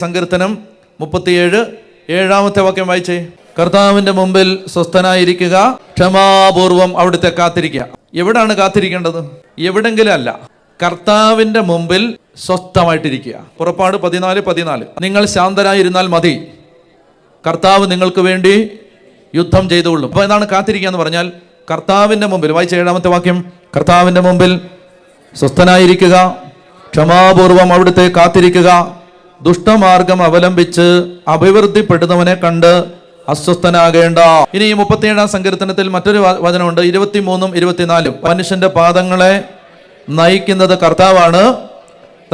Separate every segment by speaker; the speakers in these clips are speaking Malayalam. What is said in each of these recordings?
Speaker 1: സങ്കീർത്തനം മുപ്പത്തിയേഴ് ഏഴാമത്തെ വാക്യം വായിച്ചേ. കർത്താവിന്റെ മുമ്പിൽ സ്വസ്ഥനായിരിക്കുക ക്ഷമാപൂർവം അവിടുത്തെ കാത്തിരിക്കുക. എവിടാണ് കാത്തിരിക്കേണ്ടത്? എവിടെങ്കിലും അല്ല. കർത്താവിന്റെ മുമ്പിൽ സ്വസ്ഥമായിട്ടിരിക്കുക. പുറപ്പാട് പതിനാല് പതിനാല്. നിങ്ങൾ ശാന്തരായിരുന്നാൽ മതി. കർത്താവ് നിങ്ങൾക്ക് വേണ്ടി യുദ്ധം ചെയ്തുകൊള്ളും. അപ്പൊ എന്താണ് കാത്തിരിക്കുക എന്ന് പറഞ്ഞാൽ കർത്താവിന്റെ മുമ്പിൽ വായിച്ച ഏഴാമത്തെ വാക്യം കർത്താവിന്റെ മുമ്പിൽ സ്വസ്ഥനായിരിക്കുക ക്ഷമാപൂർവം അവിടുത്തെ കാത്തിരിക്കുക ദുഷ്ടമാർഗം അവലംബിച്ച് അഭിവൃദ്ധിപ്പെടുന്നവനെ കണ്ട് അസ്വസ്ഥനാകേണ്ട. ഇനി ഈ മുപ്പത്തിയേഴാം സങ്കീർത്തനത്തിൽ മറ്റൊരു വചനമുണ്ട്. ഇരുപത്തിമൂന്നും ഇരുപത്തിനാലും. മനുഷ്യന്റെ പാദങ്ങളെ നയിക്കുന്നത് കർത്താവാണ്.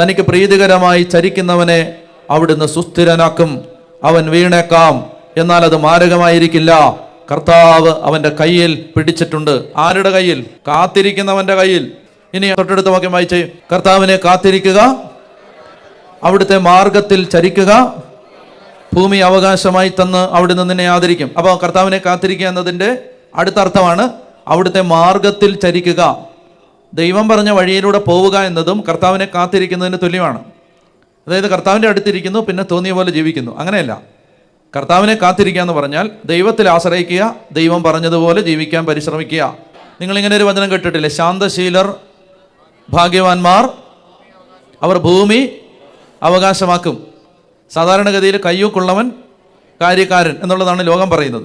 Speaker 1: തനിക്ക് പ്രീതികരമായി ചരിക്കുന്നവനെ അവിടുന്ന് സുസ്ഥിരനാക്കും. അവൻ വീണേക്കാം. എന്നാൽ അത് മാരകമായിരിക്കില്ല. കർത്താവ് അവന്റെ കയ്യിൽ പിടിച്ചിട്ടുണ്ട്. ആരുടെ കയ്യിൽ? കാത്തിരിക്കുന്നവന്റെ കയ്യിൽ. ഇനി തൊട്ടടുത്ത വാക്യം വായിച്ചേ കർത്താവിനെ കാത്തിരിക്കുക. അവിടുത്തെ മാർഗത്തിൽ ചരിക്കുക. ഭൂമി അവകാശമായി തന്ന് അവിടുന്ന് നിന്നെ ആദരിക്കും. അപ്പോൾ കർത്താവിനെ കാത്തിരിക്കുക എന്നതിന്റെ അടുത്ത അർത്ഥമാണ് അവിടുത്തെ മാർഗത്തിൽ ചരിക്കുക. ദൈവം പറഞ്ഞ വഴിയിലൂടെ പോവുക എന്നതും കർത്താവിനെ കാത്തിരിക്കുന്നതിന് തുല്യമാണ്. അതായത് കർത്താവിന്റെ അടുത്തിരിക്കുന്നു പിന്നെ തോന്നിയ പോലെ ജീവിക്കുന്നു. അങ്ങനെയല്ല. കർത്താവിനെ കാത്തിരിക്കുക എന്ന് പറഞ്ഞാൽ ദൈവത്തിൽ ആശ്രയിക്കുക ദൈവം പറഞ്ഞതുപോലെ ജീവിക്കാൻ പരിശ്രമിക്കുക. നിങ്ങളിങ്ങനെ ഒരു വചനം കേട്ടിട്ടില്ലേ? ശാന്തശീലർ ഭാഗ്യവാന്മാർ അവർ ഭൂമി അവകാശമാക്കും. സാധാരണഗതിയിൽ കയ്യൂക്കുള്ളവൻ കാര്യക്കാരൻ എന്നുള്ളതാണ് ലോകം പറയുന്നത്.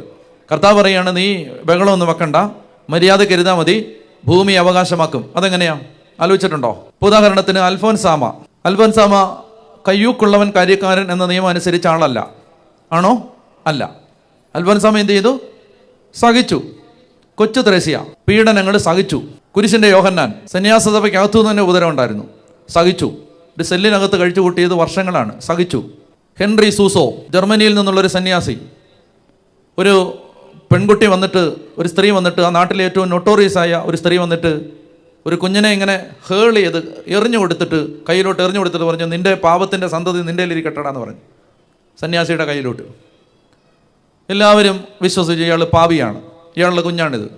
Speaker 1: കർത്താവ് പറയുകയാണ് നീ ബഹളമൊന്നും വെക്കണ്ട. മര്യാദ കരുതാ മതി. ഭൂമി അവകാശമാക്കും. അതെങ്ങനെയാ? ആലോചിച്ചിട്ടുണ്ടോ? ഉദാഹരണത്തിന് അൽഫോൻസാമ. അൽഫോൻസാമ കയ്യൂക്കുള്ളവൻ കാര്യക്കാരൻ എന്ന നിയമം അനുസരിച്ച ആളല്ല. ആണോ? അല്ല. അൽഫോൻസാമ എന്ത് ചെയ്തു? സഹിച്ചു. കൊച്ചു ത്രേസ്യ. പീഡനങ്ങൾ സഹിച്ചു. കുരിശിന്റെ യോഹന്നാൻ സന്യാസസഭയ്ക്കകത്തു നിന്ന് തന്നെ ഉപദ്രവം ഉണ്ടായിരുന്നു സഹിച്ചു. ഒരു സെല്ലിനകത്ത് കഴിച്ചു കൂട്ടിയത് വർഷങ്ങളാണ്. സഹിച്ചു. ഹെൻറി സൂസോ ജർമ്മനിയിൽ നിന്നുള്ള ഒരു സന്യാസി. ഒരു പെൺകുട്ടി വന്നിട്ട് ഒരു സ്ത്രീ വന്നിട്ട് ആ നാട്ടിലെ ഏറ്റവും നൊട്ടോറിയസ് ആയ ഒരു സ്ത്രീ വന്നിട്ട് ഒരു കുഞ്ഞിനെ ഇങ്ങനെ ഹേൾ ചെയ്ത് എറിഞ്ഞു കൊടുത്തിട്ട് കയ്യിലോട്ട് എറിഞ്ഞു കൊടുത്തിട്ട് പറഞ്ഞു നിന്റെ പാപത്തിന്റെ സന്തതി നിന്റെ ഇരിക്കട്ടടാന്ന് പറഞ്ഞു. സന്യാസിയുടെ കയ്യിലോട്ട്. എല്ലാവരും വിശ്വസിച്ചു ഇയാൾ പാപിയാണ്. ഇയാളുടെ കുഞ്ഞാണിത്.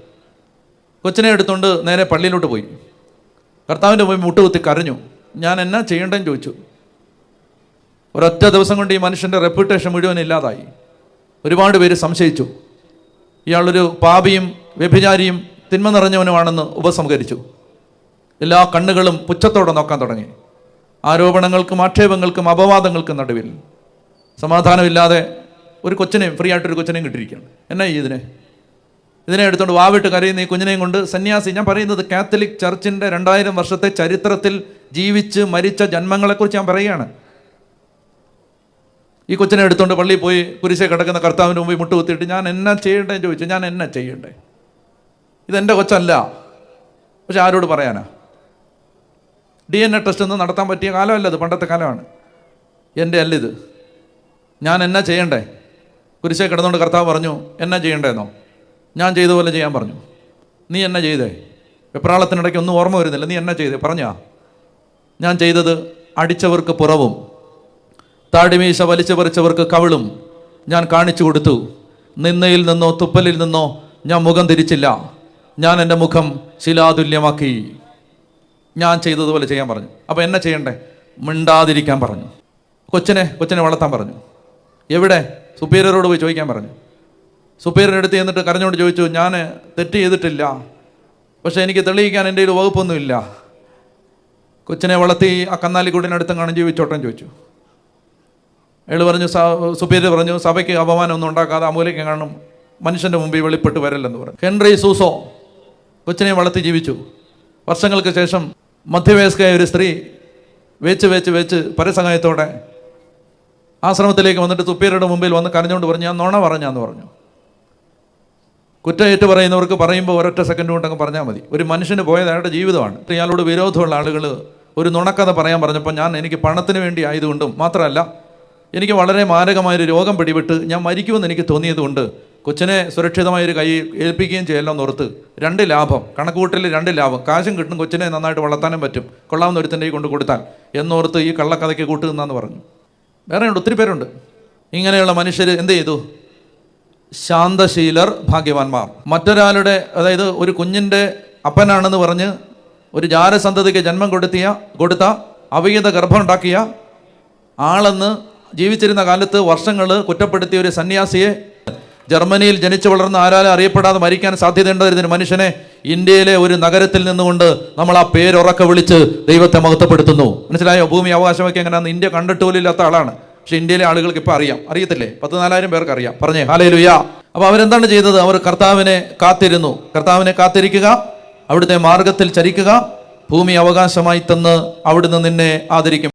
Speaker 1: കൊച്ചിനെ എടുത്തുകൊണ്ട് നേരെ പള്ളിയിലോട്ട് പോയി. കർത്താവിന്റെ പോയി മുട്ടുകുത്തി കരഞ്ഞു. ഞാൻ എന്നാ ചെയ്യേണ്ടതെന്ന് ചോദിച്ചു. ഒരൊറ്റ ദിവസം കൊണ്ട് ഈ മനുഷ്യന്റെ റെപ്യൂട്ടേഷൻ മുഴുവൻ ഇല്ലാതായി. ഒരുപാട് പേര് സംശയിച്ചു. ഇയാളൊരു പാപിയും വ്യഭിചാരിയും തിന്മ നിറഞ്ഞവനുമാണെന്ന് ഉപസംഹരിച്ചു. എല്ലാ കണ്ണുകളും പുച്ഛത്തോടെ നോക്കാൻ തുടങ്ങി. ആരോപണങ്ങൾക്കും ആക്ഷേപങ്ങൾക്കും അപവാദങ്ങൾക്കും നടുവിൽ. സമാധാനമില്ലാതെ ഒരു കൊച്ചിനെയും ഫ്രീ ആയിട്ടൊരു കൊച്ചിനെയും കിട്ടിയിരിക്കുകയാണ്. എന്നാ ഈ ഇതിനെ? ഇതിനെ എടുത്തുകൊണ്ട് വാവിട്ട് കരയുന്ന ഈ കുഞ്ഞിനെയും കൊണ്ട് സന്യാസി ഞാൻ പറയുന്നത് കാത്തലിക് ചർച്ചിന്റെ രണ്ടായിരം വർഷത്തെ ചരിത്രത്തിൽ ജീവിച്ച് മരിച്ച ജന്മങ്ങളെക്കുറിച്ച് ഞാൻ പറയുകയാണ്. ഈ കൊച്ചിനെ എടുത്തുകൊണ്ട് പള്ളിയിൽ പോയി കുരിശെ കിടക്കുന്ന കർത്താവിന്റെ മുമ്പിൽ മുട്ടുകുത്തിയിട്ട് ഞാൻ എന്നാ ചെയ്യണ്ടേ ചോദിച്ചു. ഞാൻ എന്നാ ചെയ്യണ്ടേ? ഇതെന്റെ കൊച്ചല്ല. പക്ഷെ ആരോട് പറയാനാ? ഡി എൻ എ ടെസ്റ്റ് ഒന്നും നടത്താൻ പറ്റിയ കാലമല്ല അത് പണ്ടത്തെ കാലമാണ്. എന്റെ അല്ല ഇത്. ഞാൻ എന്നാ ചെയ്യണ്ടേ? കുരിശെ കിടന്നുകൊണ്ട് കർത്താവ് പറഞ്ഞു എന്നാ ചെയ്യണ്ടേന്നോ? ഞാൻ ചെയ്ത പോലെ ചെയ്യാൻ പറഞ്ഞു. നീ എന്നാ ചെയ്തേ? വെപ്രാളത്തിനിടയ്ക്ക് ഒന്നും ഓർമ്മ വരുന്നില്ല. നീ എന്നാ ചെയ്തേ? പറഞ്ഞാ. ഞാൻ ചെയ്തത് അടിച്ചവർക്ക് പുറവും താടിമീശ വലിച്ചു പറിച്ചവർക്ക് കവിളും ഞാൻ കാണിച്ചു കൊടുത്തു. നിന്നയിൽ നിന്നോ തുപ്പലിൽ നിന്നോ ഞാൻ മുഖം തിരിച്ചില്ല. ഞാൻ എന്റെ മുഖം ശിലാതുല്യമാക്കി. ഞാൻ ചെയ്തതുപോലെ ചെയ്യാൻ പറഞ്ഞു. അപ്പോൾ എന്നെ ചെയ്യണ്ടേ? മിണ്ടാതിരിക്കാൻ പറഞ്ഞു. കൊച്ചിനെ കൊച്ചിനെ വളർത്താൻ പറഞ്ഞു. എവിടെ? സുപ്പീരിയറോട് പോയി ചോദിക്കാൻ പറഞ്ഞു. സുപ്പീരിയർ അടുത്ത് ചെന്നിട്ട് കരഞ്ഞുകൊണ്ട് ചോദിച്ചു ഞാൻ തെറ്റ് ചെയ്തിട്ടില്ല. പക്ഷേ എനിക്ക് തെളിയിക്കാൻ എന്റെ കയ്യിൽ വകുപ്പൊന്നുമില്ല. കൊച്ചിനെ വളർത്തി ആ കന്നാലിക്കൂടിനടുത്തും കാണും ജീവിച്ചോട്ടം ചോദിച്ചു. അയാൾ പറഞ്ഞു സുപ്പീരിയർ പറഞ്ഞു സഭയ്ക്ക് അപമാനമൊന്നും ഉണ്ടാക്കാതെ അമൂലയ്ക്ക് കാണും മനുഷ്യന്റെ മുമ്പിൽ വെളിപ്പെട്ട് വരല്ലെന്ന് പറഞ്ഞു. ഹെൻറി സൂസോ കൊച്ചിനെ വളർത്തി ജീവിച്ചു. വർഷങ്ങൾക്ക് ശേഷം മധ്യവയസ്കയായ ഒരു സ്ത്രീ വെച്ച് വെച്ച് വെച്ച് പരസഹായത്തോടെ ആശ്രമത്തിലേക്ക് വന്നിട്ട് സുപ്പീരിയറുടെ മുമ്പിൽ വന്ന് കരഞ്ഞുകൊണ്ട് പറഞ്ഞു ഞാൻ നുണ പറഞ്ഞാന്ന് പറഞ്ഞു. കുറ്റയേറ്റ് പറയുന്നവർക്ക് പറയുമ്പോൾ ഒരൊറ്റ സെക്കൻഡ് കൊണ്ടങ്ങ് പറഞ്ഞാൽ മതി. ഒരു മനുഷ്യന് പോയത് അയാളുടെ ജീവിതമാണ്. ഇയാളോട് വിരോധമുള്ള ആളുകൾ ഒരു നുണക്കഥ പറയാൻ പറഞ്ഞപ്പോൾ ഞാൻ എനിക്ക് പണത്തിന് വേണ്ടി ആയതുകൊണ്ടും മാത്രമല്ല എനിക്ക് വളരെ മാരകമായൊരു രോഗം പിടിപെട്ട് ഞാൻ മരിക്കുമെന്ന് എനിക്ക് തോന്നിയതുകൊണ്ട് കൊച്ചിനെ സുരക്ഷിതമായൊരു കൈ ഏൽപ്പിക്കുകയും ചെയ്യല്ലോ എന്നോർത്ത് രണ്ട് ലാഭം കണക്കുകൂട്ടലിൽ രണ്ട് ലാഭം കാശും കിട്ടും കൊച്ചിനെ നന്നായിട്ട് വളർത്താനും പറ്റും കൊള്ളാവുന്ന ഒരുത്തിന്റെ കൊണ്ട് കൊടുത്താൽ എന്നോർത്ത് ഈ കള്ളക്കഥയ്ക്ക് കൂട്ടുനിന്നാന്ന് പറഞ്ഞു. വേറെ ഉണ്ട് ഒത്തിരി പേരുണ്ട്. ഇങ്ങനെയുള്ള മനുഷ്യർ എന്ത് ചെയ്തു? ശാന്തശീലർ ഭാഗ്യവാന്മാർ. മറ്റൊരാളുടെ അതായത് ഒരു കുഞ്ഞിന്റെ അപ്പനാണെന്ന് പറഞ്ഞ് ഒരു ജാരസന്തതിക്ക് ജന്മം കൊടുത്തിയ കൊടുത്ത അവിഹിത ഗർഭം ഉണ്ടാക്കിയ ആളെന്ന് ജീവിച്ചിരുന്ന കാലത്ത് വർഷങ്ങൾ കുറ്റപ്പെടുത്തിയ ഒരു സന്യാസിയെ ജർമ്മനിയിൽ ജനിച്ചു വളർന്ന ആരാലും അറിയപ്പെടാതെ മരിക്കാൻ സാധ്യതയുണ്ടായിരുന്ന മനുഷ്യനെ ഇന്ത്യയിലെ ഒരു നഗരത്തിൽ നിന്നുകൊണ്ട് നമ്മൾ ആ പേരുറക്കെ വിളിച്ച് ദൈവത്തെ മഹത്വപ്പെടുത്തുന്നു. മനസ്സിലായോ? ഭൂമി അവകാശമൊക്കെ എങ്ങനെയാണെന്ന് ഇന്ത്യ കണ്ടിട്ടുപോലില്ലാത്ത ആളാണ്. പക്ഷെ ഇന്ത്യയിലെ ആളുകൾക്ക് ഇപ്പൊ അറിയാം. അറിയത്തില്ലേ? പത്ത് നാലായിരം പേർക്ക് അറിയാം. പറഞ്ഞേ ഹാലേ ലുയാ അപ്പൊ അവരെന്താണ് ചെയ്തത്? അവർ കർത്താവിനെ കാത്തിരുന്നു. കർത്താവിനെ കാത്തിരിക്കുക അവിടുത്തെ മാർഗത്തിൽ ചരിക്കുക ഭൂമി അവകാശമായി തന്ന് അവിടുന്ന് നിന്നെ ആദരിക്കും.